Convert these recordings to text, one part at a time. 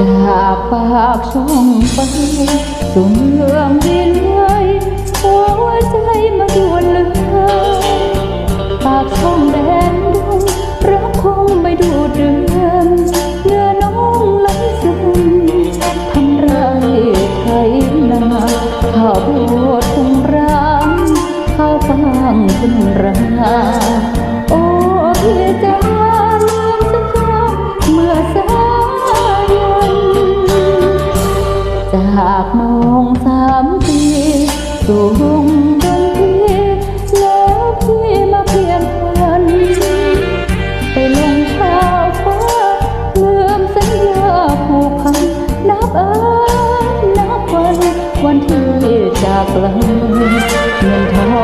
จากปากช่งไปสุ่มเลื่องดีเลยหัวใจมาดวนเลย ดคุณรำข้าวฟางคุณราโอ้พี่จะาเมสักคำเมื่อสายันจากมอง Ngày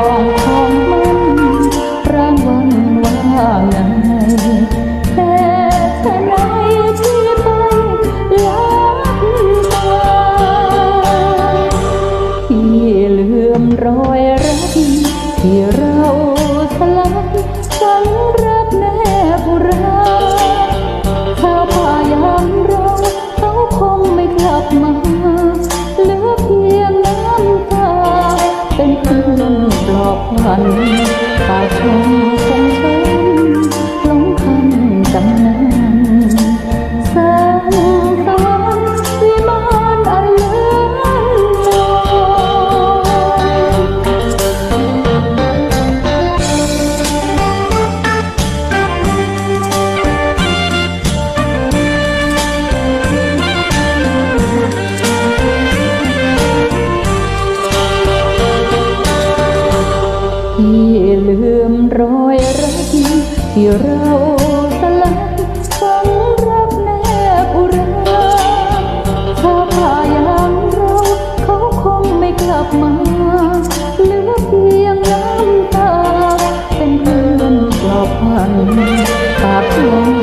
아 름. ที่ลืมรอยรักที่เราสลักฝังรับแนบอุราถ้าผ่ายางเราเขาคงไม่กลับมาเหลือเพียงน้ำตา เป็นเพื่อนปลอบพันปากลม